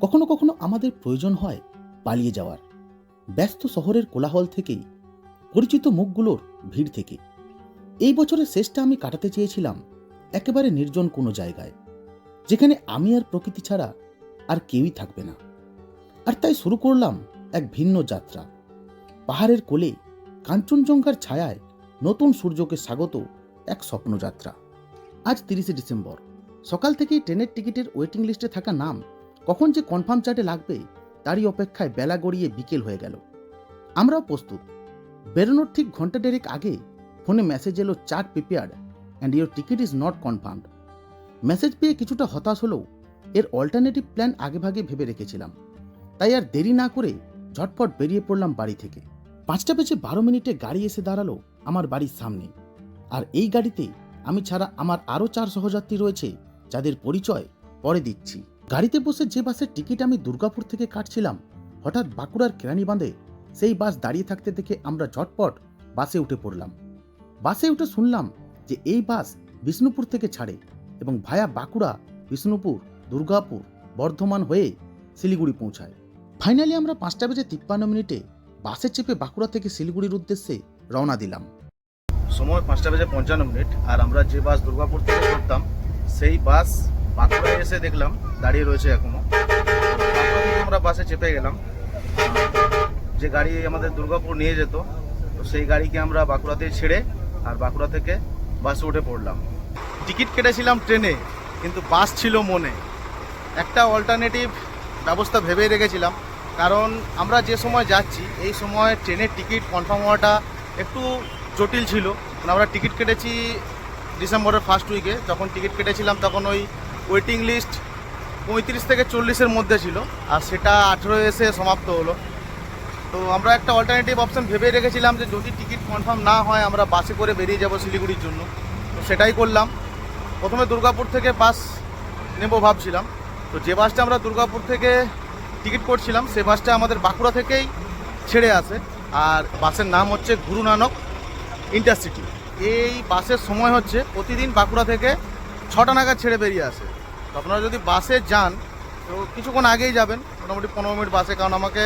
কখনো কখনো আমাদের প্রয়োজন হয় পালিয়ে যাওয়ার। ব্যস্ত শহরের কোলাহল থেকেই, পরিচিত মুখগুলোর ভিড় থেকে। এই বছরের শেষটা আমি কাটাতে চেয়েছিলাম একেবারে নির্জন কোনো জায়গায়, যেখানে আমি আর প্রকৃতি ছাড়া আর কেউই থাকবে না। আর তাই শুরু করলাম এক ভিন্ন যাত্রা। পাহাড়ের কোলে, কাঞ্চনজঙ্ঘার ছায়ায় নতুন সূর্যকে স্বাগত এক স্বপ্নযাত্রা। আজ তিরিশে ডিসেম্বর। সকাল থেকেই ট্রেনের টিকিটের ওয়েটিং লিস্টে থাকা নাম কখন যে কনফার্ম চার্টে লাগবে, তারই অপেক্ষায় বেলা গড়িয়ে বিকেল হয়ে গেল। আমরাও প্রস্তুত। বেরোনোর ঠিক ঘণ্টা দেড়েক আগে ফোনে মেসেজ এলো chart prepared and your ticket is not confirmed message পেয়ে কিছুটা হতাশ হলেও এর অল্টারনেটিভ প্ল্যান আগেভাগে ভেবে রেখেছিলাম। তাই আর দেরি না করে ঝটপট বেরিয়ে পড়লাম বাড়ি থেকে। পাঁচটা বেজে বারো মিনিটে গাড়ি এসে দাঁড়াল আমার বাড়ির সামনে। আর এই গাড়িতে আমি ছাড়া আমার আরও চার সহযাত্রী রয়েছে, যাদের পরিচয় পরে দিচ্ছি। গাড়িতে বসে যে বাসের টিকিট আমি দুর্গাপুর থেকে কাটছিলাম, হঠাৎ বাঁকুড়ার কেরানি বাঁধে সেই বাস দাঁড়িয়ে থাকতে দেখে আমরা ঝটপট বাসে উঠে পড়লাম। বাসে উঠে শুনলাম যে এই বাস বিষ্ণুপুর থেকে ছাড়ে এবং ভায়া বাঁকুড়া, বিষ্ণুপুর, দুর্গাপুর, বর্ধমান হয়ে শিলিগুড়ি পৌঁছায়। ফাইনালি আমরা পাঁচটা বেজে তিপ্পান্ন মিনিটে বাসে চেপে বাঁকুড়া থেকে শিলিগুড়ির উদ্দেশ্যে রওনা দিলাম। সময় পাঁচটা বেজে পঞ্চান্ন মিনিট আর আমরা যে বাস দুর্গাপুর থেকে করতাম, সেই বাস বাঁকুড়ায় এসে দেখলাম, দাঁড়িয়ে রয়েছে এখনও। আমরা বাসে চেপে গেলাম। যে গাড়ি আমাদের দুর্গাপুর নিয়ে যেত, তো সেই গাড়িকে আমরা বাঁকুড়াতে ছেড়ে আর বাঁকুড়া থেকে বাসে উঠে পড়লাম। টিকিট কেটেছিলাম ট্রেনে, কিন্তু বাস ছিল মনে। একটা অল্টারনেটিভ ব্যবস্থা ভেবেই রেখেছিলাম, কারণ আমরা যে সময় যাচ্ছি, এই সময় ট্রেনের টিকিট কনফার্ম হওয়াটা একটু জটিল ছিল। আমরা টিকিট কেটেছি ডিসেম্বরের ফার্স্ট উইকে যখন টিকিট কেটেছিলাম, তখন ওই ওয়েটিং লিস্ট পঁয়ত্রিশ থেকে চল্লিশের মধ্যে ছিল, আর সেটা আঠেরো এসে সমাপ্ত হলো। তো আমরা একটা অল্টারনেটিভ অপশন ভেবে রেখেছিলাম যে যদি টিকিট কনফার্ম না হয়, আমরা বাসে করে বেরিয়ে যাব শিলিগুড়ির জন্য। তো সেটাই করলাম। প্রথমে দুর্গাপুর থেকে বাস নেব ভাবছিলাম। তো যে বাসটা আমরা দুর্গাপুর থেকে টিকিট করছিলাম, সে বাসটা আমাদের বাঁকুড়া থেকেই ছেড়ে আসে আর বাসের নাম হচ্ছে গুরু নানক ইন্টারসিটি এই বাসের সময় হচ্ছে প্রতিদিন বাঁকুড়া থেকে ছটা নাগাদ ছেড়ে বেরিয়ে আসে। আপনারা যদি বাসে যান, তো কিছুক্ষণ আগেই যাবেন, মোটামুটি পনেরো মিনিট বাসে, কারণ আমাকে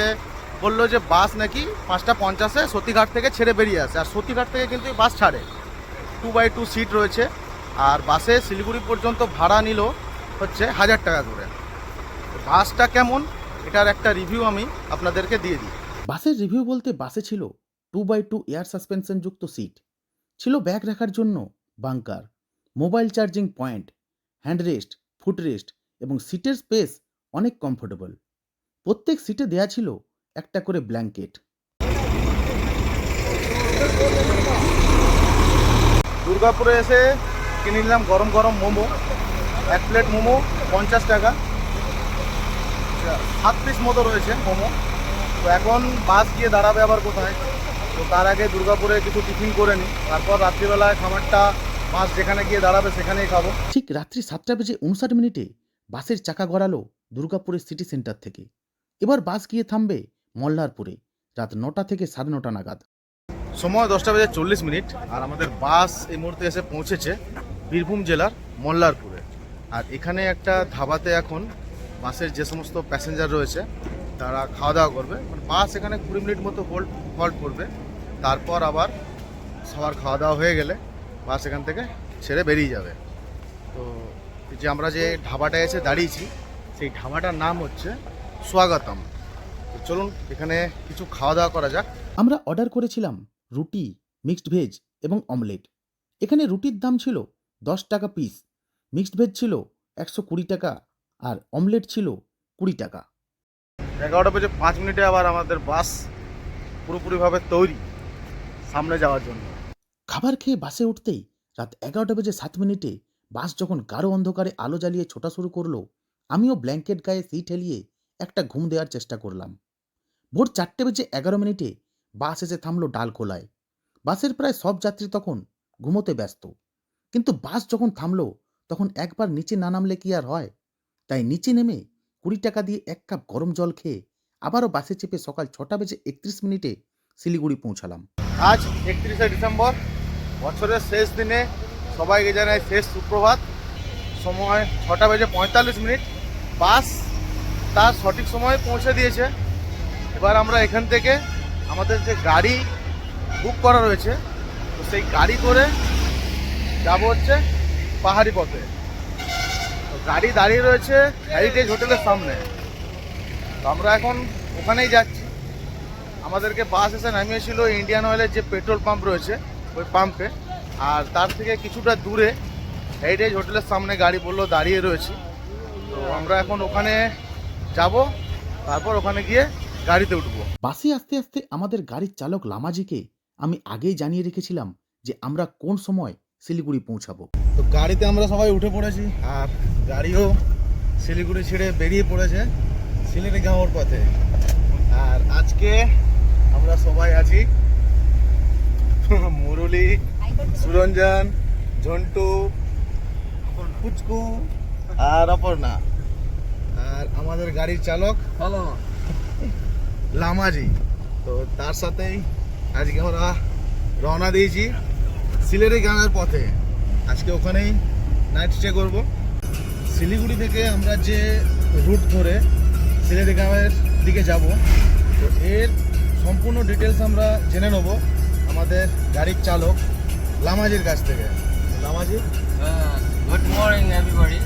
বলল যে বাস নাকি পাঁচটা পঞ্চাশে সতীঘাট থেকে ছেড়ে বেরিয়ে আসে, আর সতীঘাট থেকে কিন্তু বাস ছাড়ে। টু বাই টু সিট রয়েছে, আর বাসে শিলিগুড়ি পর্যন্ত ভাড়া নিল হচ্ছে হাজার টাকা করে। বাসটা কেমন, এটার একটা রিভিউ আমি আপনাদেরকে দিয়ে দিই। বাসের রিভিউ বলতে বাসে ছিল two by two air suspension যুক্ত সিট ছিল ব্যাগ রাখার জন্য bunker mobile charging point hand rest foot rest এবং সিটের স্পেস অনেক কমফোর্টেবল প্রত্যেক সিটে দেয়া ছিল একটা করে ব্ল্যাঙ্কেট দুর্গাপুরে এসে কিনে নিলাম গরম গরম মোমো। এক প্লেট মোমো, পঞ্চাশ টাকা। সাত পিস মতো রয়েছে মোমো। তো এখন বাস গিয়ে দাঁড়াবে আবার কোথায়? তো তার আগে দুর্গাপুরে কিছু টিফিন করে নিই। তারপর রাত্রিবেলায় খাবারটা বাস যেখানে গিয়ে দাঁড়াবে সেখানেই খাব। ঠিক রাত্রি সাতটা বেজে উনষাট মিনিটে বাসের চাকা গড়ালো দুর্গাপুরের সিটি সেন্টার থেকে। এবার বাস গিয়ে থামবে মল্লারপুরে রাত নটা থেকে সাড়ে নটা নাগাদ। সময় দশটা বেজে চল্লিশ মিনিট আর আমাদের বাস এই মুহূর্তে এসে পৌঁছেছে বীরভূম জেলার মল্লারপুরে। আর এখানে একটা ধাবাতে এখন বাসের যে সমস্ত প্যাসেঞ্জার রয়েছে তারা খাওয়া দাওয়া করবে। মানে বাস এখানে কুড়ি মিনিট মতো হোল্ড হল্ট করবে। তারপর আবার সবার খাওয়া দাওয়া হয়ে গেলে বাস এখান থেকে ছেড়ে বেরিয়ে যাবে। তো এই যে আমরা যে ধাবাটায় এসে দাঁড়িয়েছি সেই ধাবাটার নাম হচ্ছে স্বাগতম। তো চলুন এখানে কিছু খাওয়া দাওয়া করা যাক। আমরা অর্ডার করেছিলাম রুটি মিক্সড ভেজ এবং অমলেট। এখানে রুটির দাম ছিল দশ টাকা পিস মিক্সড ভেজ ছিল একশো কুড়ি টাকা আর অমলেট ছিল কুড়ি টাকা। এগারোটা বেজে পাঁচ মিনিটে আবার আমাদের বাস পুরোপুরিভাবে তৈরি সামনে যাওয়ার জন্য। খাবার খেয়ে বাসে উঠতেই রাত এগারোটা বেজে সাত মিনিটে বাস যখন গাঢ় অন্ধকারে আলো জ্বালিয়ে ছোটা শুরু করল, আমিও ব্ল্যাঙ্কেট গায়ে সিট হেলিয়ে একটা ঘুম দেওয়ার চেষ্টা করলাম। ভোর চারটে বেজে এগারো মিনিটে বাস এসে থামলো ডালখোলায় বাসের প্রায় সব যাত্রী তখন ঘুমোতে ব্যস্ত। কিন্তু বাস যখন থামলো, তখন একবার নিচে না নামলে কি আর হয়? তাই নিচে নেমে কুড়ি টাকা দিয়ে এক কাপ গরম জল খেয়ে আবারও বাসে চেপে সকাল ছটা বেজে একত্রিশ মিনিটে শিলিগুড়ি পৌঁছালাম। আজ একত্রিশে ডিসেম্বর। বছরের শেষ দিনে সবাইকে জানাই শেষ সুপ্রভাত। সময় ছটা বেজে পঁয়তাল্লিশ মিনিট। বাস তার সঠিক সময়ে পৌঁছে দিয়েছে। এবার আমরা এখান থেকে আমাদের যে গাড়ি বুক করা রয়েছে, তো সেই গাড়ি করে যাব হচ্ছে পাহাড়ি পথে। তো গাড়ি দাঁড়িয়ে রয়েছে হেরিটেজ হোটেলের সামনে। তো আমরা এখন ওখানেই যাচ্ছি। আমাদেরকে বাস এসে নামিয়েছিল ইন্ডিয়ান অয়েলের যে পেট্রোল পাম্প রয়েছে ওই পাম্পে। আর তার থেকে কিছুটা দূরে হেরিটেজ হোটেলের সামনে গাড়ি বলল দাঁড়িয়ে রয়েছি। তো আমরা এখন ওখানে যাব তারপর ওখানে গিয়ে গাড়িতে উঠবো। বাসে আসতে আসতে আমাদের গাড়ির চালক লামাজিকে আমি আগেই জানিয়ে রেখেছিলাম যে আমরা কোন সময় শিলিগুড়ি পৌঁছাবো। তো গাড়িতে আমরা সবাই উঠে পড়েছি আর গাড়িও শিলিগুড়ি ছেড়ে বেরিয়ে পড়েছে সিলেটে গাঁওর পথে। আর আজকে আমরা সবাই আছি মুরলি সুরঞ্জন ঝন্টু পুচকু আর অপর্ণা। আর আমাদের গাড়ির চালক হলো লামাজি। তো তার সাথেই আজকে আমরা রওনা দিয়েছি সিলেটি গাঙের পথে। আজকে ওখানেই নাইট স্টে করব। শিলিগুড়ি থেকে আমরা যে রুট ধরে সিলেটি গাঁয়ের দিকে যাব তো এর সম্পূর্ণ ডিটেলস আমরা জেনে নেব। আমাদের গাড়ির চালক লামাজির কাছ থেকে লামাজি गुड मॉर्निंग एवरीबॉडी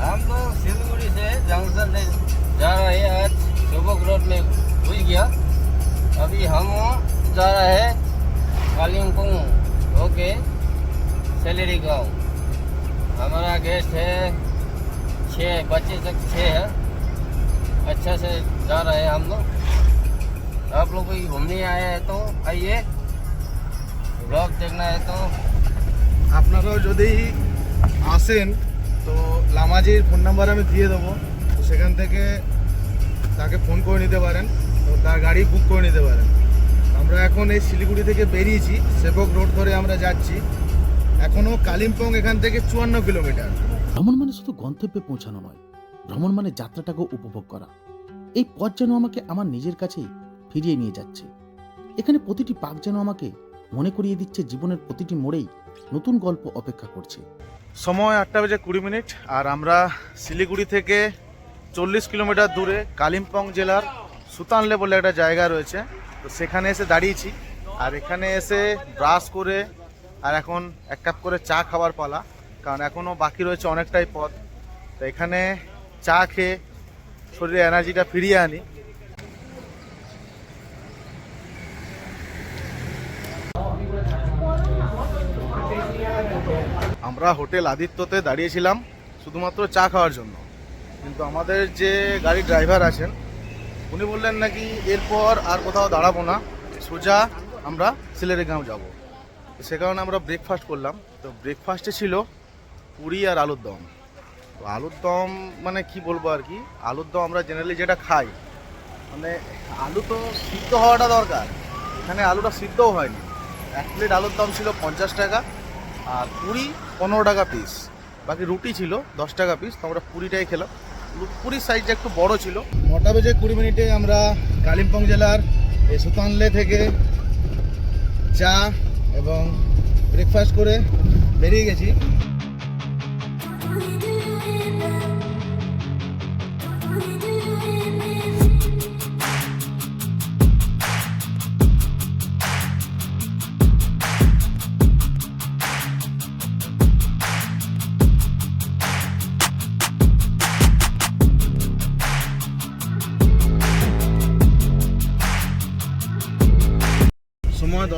हम लोग सिलगुड़ी से जंक्शन से जा रहे हैं आज शोभक रोड में घुस गया अभी हम जा रहे हैं कालिम्पोंग ओके सैलरी गांव हमारा गेस्ट है छः बच्चे तक छः है अच्छा से जा रहे हैं हम लोग आप लोग कोई घूमने आए हैं तो आइए ब्लॉग देखना है तो আপনারাও যদি আসেন তো লামাজির ফোন নাম্বার আমি দিয়ে দেবো তো সেখান থেকে তাকে ফোন করে নিতে পারেন তো তার গাড়ি বুক করে নিতে পারেন আমরা এখন এই শিলিগুড়ি থেকে বেরিয়েছি সেবক রোড ধরে আমরা যাচ্ছি এখনও কালিম্পং এখান থেকে চুয়ান্ন কিলোমিটার ভ্রমণ মানে শুধু গন্তব্যে পৌঁছানো নয় ভ্রমণ মানে যাত্রাটাকেও উপভোগ করা এই পথ যেন আমাকে আমার নিজের কাছেই ফিরিয়ে নিয়ে যাচ্ছে এখানে প্রতিটি পাক যেন আমাকে মনে করিয়ে দিচ্ছে জীবনের প্রতিটি মোড়েই নতুন গল্প অপেক্ষা করছে। সময় আটটা বেজে কুড়ি মিনিট, আর আমরা শিলিগুড়ি থেকে চল্লিশ কিলোমিটার দূরে কালিম্পং জেলার সুতানলে বলে একটা জায়গা রয়েছে। তো সেখানে এসে দাঁড়িয়েছি, আর এখানে এসে ব্রাশ করে, আর এখন এক কাপ করে চা খাবার পালা, কারণ এখনও বাকি রয়েছে অনেকটাই পথ। তো এখানে চা খেয়ে শরীরে এনার্জিটা ফিরিয়ে আনি। আমরা হোটেল আদিত্যতে দাঁড়িয়েছিলাম শুধুমাত্র চা খাওয়ার জন্য। কিন্তু আমাদের যে গাড়ির ড্রাইভার আছেন, উনি বললেন নাকি এরপর আর কোথাও দাঁড়াবো না, সোজা আমরা সিলেরিগাঁও যাব। সে কারণে আমরা ব্রেকফাস্ট করলাম। তো ব্রেকফাস্টে ছিল পুরি আর আলুর দম। তো আলুর দম মানে কি বলব আর কি? আলুর দম আমরা জেনারেলি যেটা খাই মানে আলু তো সিদ্ধ হওয়াটা দরকার। এখানে আলুটা সিদ্ধও হয়নি। এক প্লেট আলুর দম ছিল পঞ্চাশ টাকা। আর পুরি পনেরো টাকা পিস বাকি রুটি ছিল দশ টাকা পিস তো আমরা পুরিটাই খেলাম। পুরীর সাইজটা একটু বড় ছিল। নটা বেজে কুড়ি মিনিটে আমরা কালিম্পং জেলার এই সুতানলে থেকে চা এবং ব্রেকফাস্ট করে বেরিয়ে গেছি।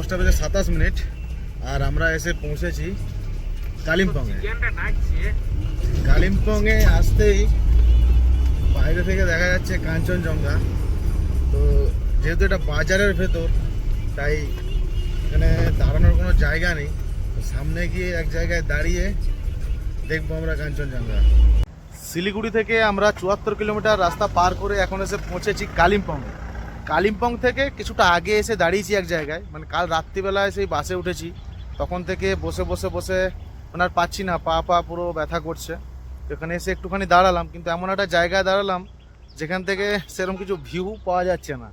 দশটা বেজে সাতাশ মিনিট আর আমরা এসে পৌঁছেছি কালিম্পংয়ে। কালিম্পংয়ে আসতেই বাইরে থেকে দেখা যাচ্ছে কাঞ্চনজঙ্ঘা। তো যেহেতু এটা বাজারের ভেতর, তাই এখানে দাঁড়ানোর কোনো জায়গা নেই। তো সামনে গিয়ে এক জায়গায় দাঁড়িয়ে দেখব আমরা কাঞ্চনজঙ্ঘা। শিলিগুড়ি থেকে আমরা চুয়াত্তর কিলোমিটার রাস্তা পার করে এখন এসে পৌঁছেছি কালিম্পংয়ে। কালিম্পং থেকে কিছুটা আগে এসে দাঁড়িয়েছি এক জায়গায়। মানে কাল রাত্রিবেলায় সেই বাসে উঠেছি। তখন থেকে বসে বসে বসে আর পাচ্ছি না, পা পা পুরো ব্যথা করছে। এখানে এসে একটুখানি দাঁড়ালাম, কিন্তু এমন একটা জায়গায় দাঁড়ালাম যেখান থেকে সেরকম কিছু ভিউ পাওয়া যাচ্ছে না।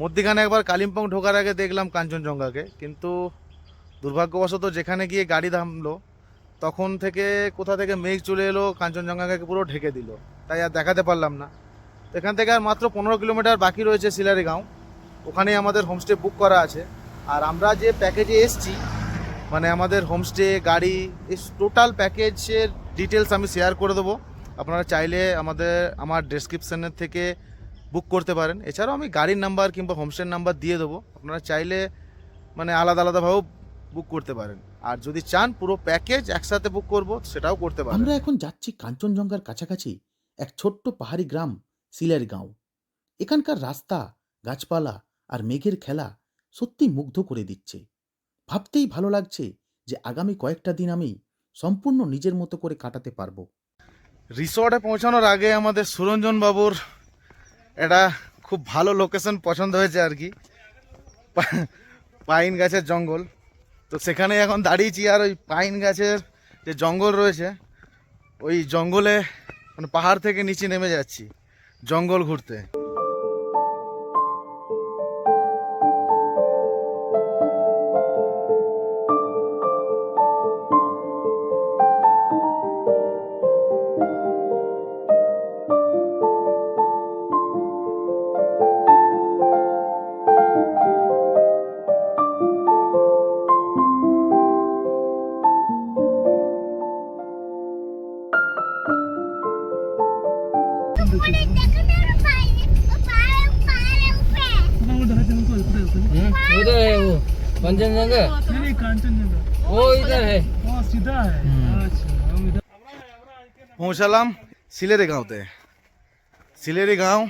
মধ্যিখানে একবার কালিম্পং ঢোকার আগে দেখলাম কাঞ্চনজঙ্ঘাকে, কিন্তু দুর্ভাগ্যবশত যেখানে গিয়ে গাড়ি থামলো, তখন থেকে কোথা থেকে মেঘ চলে এলো, কাঞ্চনজঙ্ঘাকে পুরো ঢেকে দিল। তাই আর দেখাতে পারলাম না। এখান থেকে আর মাত্র পনেরো কিলোমিটার বাকি রয়েছে সিলারি গাঁও ওখানে আমাদের হোমস্টে বুক করা আছে। আর আমরা যে প্যাকেজে এসছি মানে আমাদের হোমস্টে গাড়ি এই টোটাল প্যাকেজের ডিটেলস আমি শেয়ার করে দেবো। আপনারা চাইলে আমাদের, আমার ডেসক্রিপশনের থেকে বুক করতে পারেন। এছাড়াও আমি গাড়ির নাম্বার কিংবা হোমস্টের নাম্বার দিয়ে দেবো। আপনারা চাইলে মানে আলাদা আলাদাভাবেও বুক করতে পারেন। আর যদি চান পুরো প্যাকেজ একসাথে বুক করব, সেটাও করতে পারেন। আমরা এখন যাচ্ছি কাঞ্চনজঙ্ঘার কাছাকাছি, এক ছোট্ট পাহাড়ি গ্রাম। সিলের গাঁও এখানকার রাস্তা, গাছপালা আর মেঘের খেলা সত্যি মুগ্ধ করে দিচ্ছে। ভাবতেই ভালো লাগছে যে আগামী কয়েকটা দিন আমি সম্পূর্ণ নিজের মতো করে কাটাতে পারব। রিসর্টে পৌঁছানোর আগে আমাদের সুরঞ্জন বাবুর একটা খুব ভালো লোকেশন পছন্দ হয়েছে আর কি। পাইন গাছের জঙ্গল। তো সেখানে এখন দাঁড়িয়েছি আর ওই পাইন গাছের যে জঙ্গল রয়েছে, ওই জঙ্গলে মানে পাহাড় থেকে নিচে নেমে যাচ্ছি। জঙ্গল ঘুরতে। कंचनजंगा नहीं नहीं कांचनजंगा वो इधर है वहाँ सीधा है अच्छा हम इधर পৌঁছালাম সিলেরি গাঁওতে সিলেরি গাঁও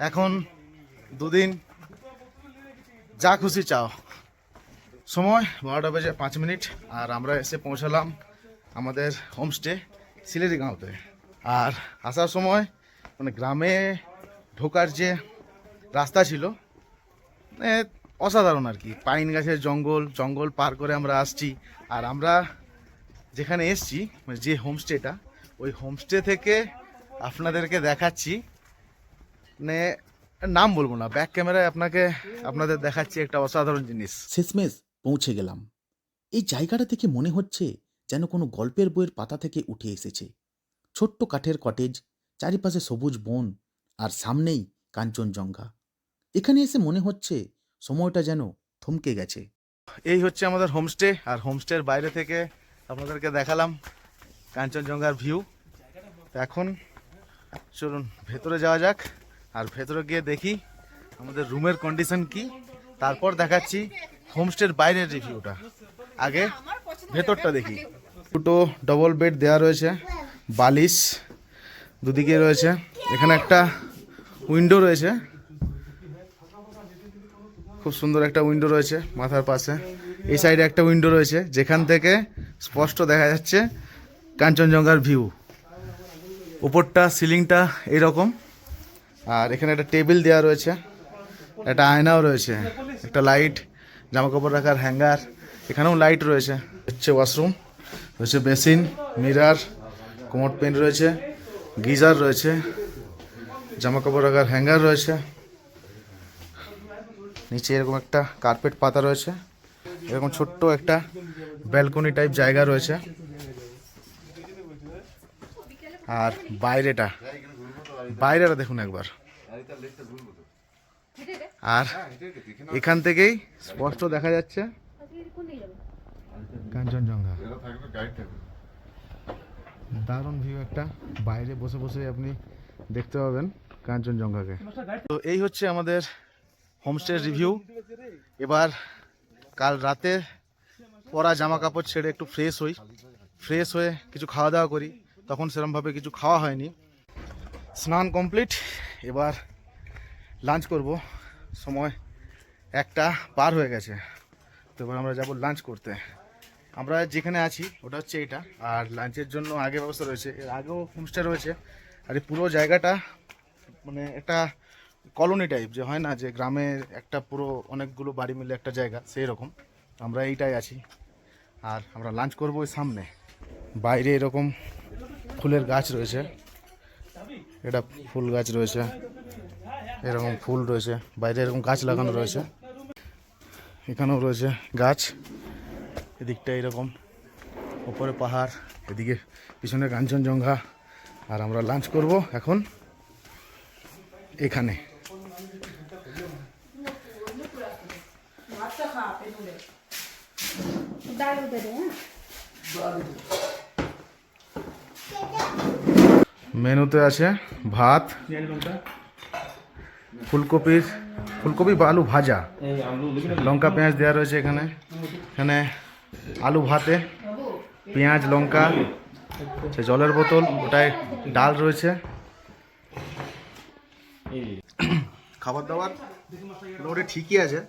এখন দুদিন যা খুশি চাও সময় বারোটা বেজে পাঁচ মিনিট আর আমরা এসে পৌঁছালাম আমাদের হোমস্টে সিলেরি গাঁওতে আর আসার সময় মানে গ্রামে ঢোকার যে রাস্তা ছিল মানে অসাধারণ আর কি। পাইন গাছের জঙ্গল জঙ্গল পার করে আমরা আসছি। আর আমরা যেখানে এসছি মানে যে হোমস্টেটা ওই হোমস্টে থেকে আপনাদেরকে দেখাচ্ছি। মানে নাম বলব না ব্যাক ক্যামেরায় আপনাকে, আপনাদের দেখাচ্ছি একটা অসাধারণ জিনিস। শেষমেশ পৌঁছে গেলাম। এই জায়গাটা থেকে মনে হচ্ছে যেন কোনো গল্পের বইয়ের পাতা থেকে উঠে এসেছে। ছোট্ট কাঠের কটেজ চারিপাশে সবুজ বন, আর সামনেই কাঞ্চনজঙ্ঘা। এখানে এসে মনে হচ্ছে সময়টা যেন থমকে গেছে। এই হচ্ছে আমাদের হোমস্টে, আর হোমস্টের বাইরে থেকে আপনাদেরকে দেখালাম কাঞ্চনজঙ্ঘার ভিউ। এখন চলুন, ভেতরে যাওয়া যাক, আর ভেতরে গিয়ে দেখি আমাদের রুমের কন্ডিশন কি। তারপর দেখাচ্ছি হোমস্টের বাইরের রিভিউটা। আগে ভেতরটা দেখি। দুটো ডবল বেড দেওয়া রয়েছে, বালিশ দুদিকে রয়েছে। এখানে একটা উইন্ডো রয়েছে। খুব সুন্দর একটা উইন্ডো রয়েছে মাথার পাশে। এই সাইডে একটা উইন্ডো রয়েছে, যেখান থেকে স্পষ্ট দেখা যাচ্ছে কাঞ্চনজঙ্ঘার ভিউ উপরটা সিলিংটা এইরকম আর এখানে একটা টেবিল দেওয়া রয়েছে, একটা আয়নাও রয়েছে, একটা লাইট জামা কাপড় রাখার হ্যাঙ্গার এখানেও লাইট রয়েছে। হচ্ছে ওয়াশরুম রয়েছে বেসিন মিরার কোমর পেন রয়েছে, গিজার রয়েছে জামা কাপড় রাখার হ্যাঙ্গার রয়েছে। নিচে এরকম একটা কার্পেট পাতা রয়েছে, এরকম ছোট্ট একটা ব্যালকনি টাইপ জায়গা রয়েছে। আর বাইরেটা বাইরেটা দেখুন একবার। আর এখান থেকেই স্পষ্ট দেখা যাচ্ছে কাঞ্চনজঙ্ঘা। দারুণ ভিউ একটা, বাইরে বসে বসে আপনি দেখতে পাবেন কাঞ্চনজঙ্ঘাকে। তো এই হচ্ছে আমাদের হোমস্টের রিভিউ এবার কাল রাতে পরা জামা কাপড় ছেড়ে একটু ফ্রেশ হই। ফ্রেশ হয়ে কিছু খাওয়া দাওয়া করি। তখন সেরকমভাবে কিছু খাওয়া হয়নি। স্নান কমপ্লিট এবার লাঞ্চ করব। সময় একটা পার হয়ে গেছে। তো এবার আমরা যাব লাঞ্চ করতে। আমরা যেখানে আছি, ওটা হচ্ছে এটা। আর লাঞ্চের জন্য আগে ব্যবস্থা রয়েছে। এর আগেও হোমস্টে রয়েছে। আর এই পুরো জায়গাটা মানে একটা কলোনি টাইপ যে হয় না, যে গ্রামের একটা পুরো অনেকগুলো বাড়ি মিলে একটা জায়গা সেই রকম আমরা এইটাই আছি। আর আমরা লাঞ্চ করব ওই সামনে। বাইরে এরকম ফুলের গাছ রয়েছে। এটা ফুল গাছ রয়েছে। এরকম ফুল রয়েছে। বাইরে এরকম গাছ লাগানো রয়েছে। এখানেও রয়েছে গাছ। এদিকটা এরকম ওপরে পাহাড়, এদিকে পিছনে কাঞ্চনজঙ্ঘা আর আমরা লাঞ্চ করব এখন এখানে। মেনুতে আছে ভাত ফুলকপির ফুলকপি বা আলু ভাজা। লঙ্কা পেঁয়াজ দেওয়া রয়েছে এখানে। এখানে আলু ভাতে, পেঁয়াজ, লঙ্কা জলের বোতল, ওটায় ডাল রয়েছে। খাবার দাবার ঠিকই আছে।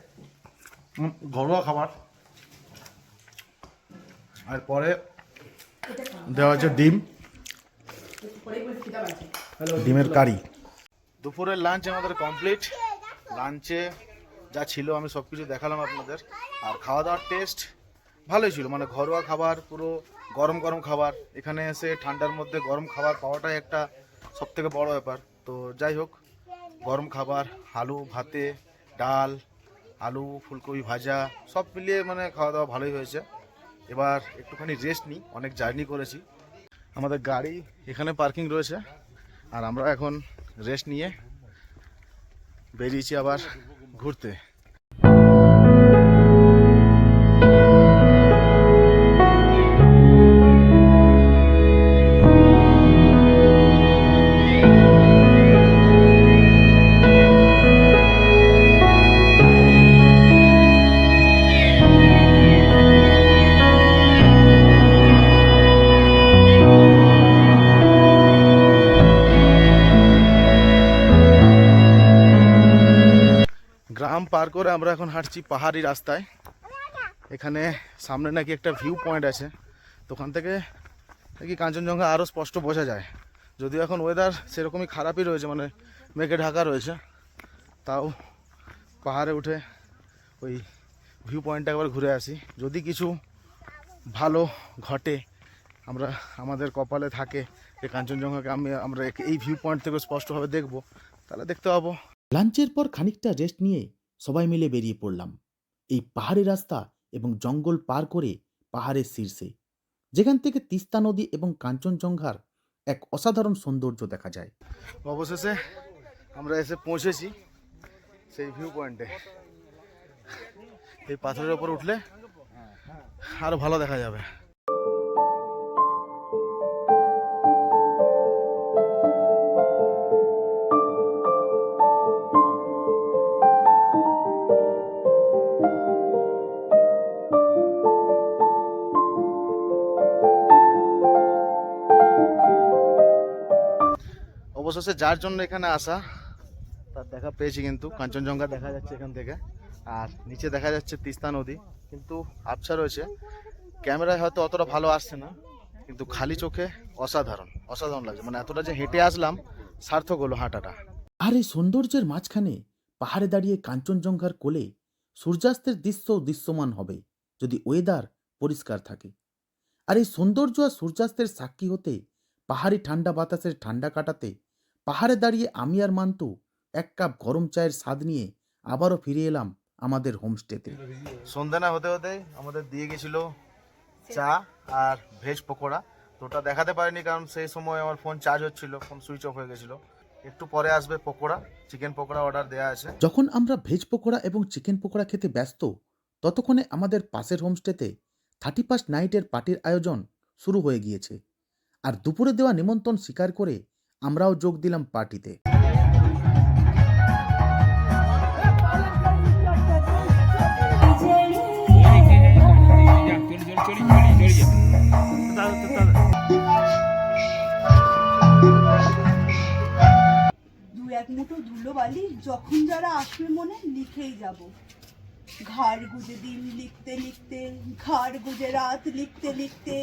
ঘরোয়া খাবার। আর পরে দেওয়া হচ্ছে ডিম। ডিমের কারি। দুপুরের লাঞ্চ আমাদের কমপ্লিট লাঞ্চে যা ছিল আমি সব কিছু দেখালাম আপনাদের। আর খাওয়া দাওয়ার টেস্ট ভালোই ছিল মানে ঘরোয়া খাবার, পুরো গরম গরম খাবার। এখানে এসে ঠান্ডার মধ্যে গরম খাবার পাওয়াটাই একটা সব থেকে বড় ব্যাপার। তো যাই হোক, গরম খাবার, আলু, ভাতে, ডাল, আলু, ফুলকপি ভাজা, সব মিলিয়ে মানে খাওয়া দাওয়া ভালোই হয়েছে। এবার একটুখানি রেস্ট নিই, অনেক জার্নি করেছি। আমাদের গাড়ি এখানে পার্কিং রয়েছে, আর আমরা এখন রেস্ট নিয়ে বেরিয়েছি আবার ঘুরতে। হাঁটছি পাহাড়ি রাস্তায়। এখানে সামনে নাকি একটা ভিউ পয়েন্ট আছে। তো ওখান থেকে নাকি কাঞ্চনজঙ্ঘা আরও স্পষ্ট বোঝা যায়। যদিও এখন ওয়েদার সেরকমই খারাপই রয়েছে মানে মেঘে ঢাকা রয়েছে। তাও পাহাড়ে উঠে ওই ভিউ পয়েন্টটা একবার ঘুরে আসি। যদি কিছু ভালো ঘটে, আমরা, আমাদের কপালে থাকে যে কাঞ্চনজঙ্ঘাকে আমি, আমরা এই ভিউ পয়েন্ট থেকে স্পষ্টভাবে দেখব, তাহলে দেখতে পাবো। লাঞ্চের পর খানিকটা রেস্ট নিয়ে সবাই মিলে বেরিয়ে পড়লাম। এই পাহাড়ি রাস্তা এবং জঙ্গল পার করে পাহাড়ের শীর্ষে, যেখান থেকে তিস্তা নদী এবং কাঞ্চনজঙ্ঘার এক অসাধারণ সৌন্দর্য দেখা যায়। অবশেষে আমরা এসে পৌঁছেছি সেই ভিউ পয়েন্টে এই পাথরের ওপর উঠলে আরও ভালো দেখা যাবে। অবশেষে যার জন্য এখানে আসা, তার দেখা পেয়েছি কিন্তু, কাঞ্চনজঙ্ঘা দেখা যাচ্ছে এখান থেকে। আর নিচে দেখা যাচ্ছে তিস্তা নদী, কিন্তু আবছা রয়েছে। ক্যামেরায় হয়তো অতটা ভালো আসছে না, কিন্তু খালি চোখে অসাধারণ অসাধারণ লাগছে। মানে এতটা যে হেঁটে আসলাম, সার্থক হলো হাঁটাটা। আর এই সৌন্দর্যের মাঝখানে পাহাড়ে দাঁড়িয়ে কাঞ্চনজঙ্ঘার কোলে সূর্যাস্তের দৃশ্য দৃশ্যমান হবে, যদি ওয়েদার পরিষ্কার থাকে। আর এই সৌন্দর্য আর সূর্যাস্তের সাক্ষী হতে পাহাড়ি ঠান্ডা বাতাসের ঠান্ডা কাটাতে পাহাড়ে দাঁড়িয়ে আমি আর মান্তু এক কাপ গরম চায়ের স্বাদ নিয়ে আবারও ফিরে এলাম আমাদের হোমস্টেতে। সন্ধ্যা না হতে হতে আমাদের দিয়ে গেছিল চা আর ভেজ পকোড়া। তো ওটা দেখাতে পারিনি কারণ সেই সময় আমার ফোন চার্জ হচ্ছিল ফোন সুইচ অফ হয়ে গেছিল। একটু পরে আসবে পকোড়া চিকেন পকোড়া অর্ডার দেওয়া আছে। যখন আমরা ভেজ পকোড়া এবং চিকেন পকোড়া খেতে ব্যস্ত ততক্ষণে আমাদের পাশের হোমস্টেতে থার্টি ফার্স্ট নাইটের পার্টির আয়োজন শুরু হয়ে গিয়েছে। আর দুপুরে দেওয়া নিমন্ত্রণ স্বীকার করে আমরাও যোগ দিলাম পার্টিতে। এক মুঠো ধুলো বালি যখন যারা আসবে মনে লিখেই যাব। ঘাড় গুজে দিন লিখতে লিখতে ঘাড় গুজে রাত লিখতে লিখতে,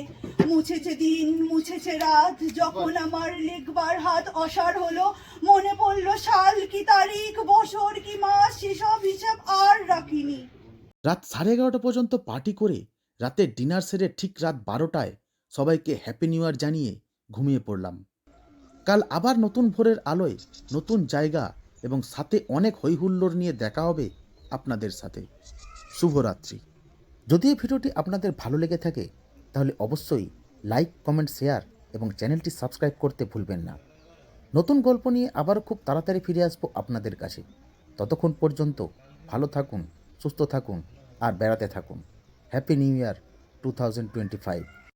মুছেছে দিন, মুছেছে রাত, যখন আমার লিখবার হাত অসার হলো, মনে পড়ল সাল কি তারিখ, বছর কি মাস, সেসব হিসাব আর রাখিনি। রাত সাড়ে এগারোটা পর্যন্ত পার্টি করে, রাতে ডিনার সেরে ঠিক রাত বারোটায় সবাইকে হ্যাপি নিউ ইয়ার জানিয়ে ঘুমিয়ে পড়লাম। কাল আবার নতুন ভোরের আলোয় নতুন জায়গা এবং সাথে অনেক হৈহুল্লোড় নিয়ে দেখা হবে আপনাদের সাথে। শুভরাত্রি। যদি এই ভিডিওটি আপনাদের ভালো লেগে থাকে, তাহলে অবশ্যই লাইক, কমেন্ট, শেয়ার এবং চ্যানেলটি সাবস্ক্রাইব করতে ভুলবেন না। নতুন গল্প নিয়ে আবারও খুব তাড়াতাড়ি ফিরে আসব আপনাদের কাছে। ততক্ষণ পর্যন্ত ভালো থাকুন, সুস্থ থাকুন আর বেড়াতে থাকুন। Happy new year two thousand twenty five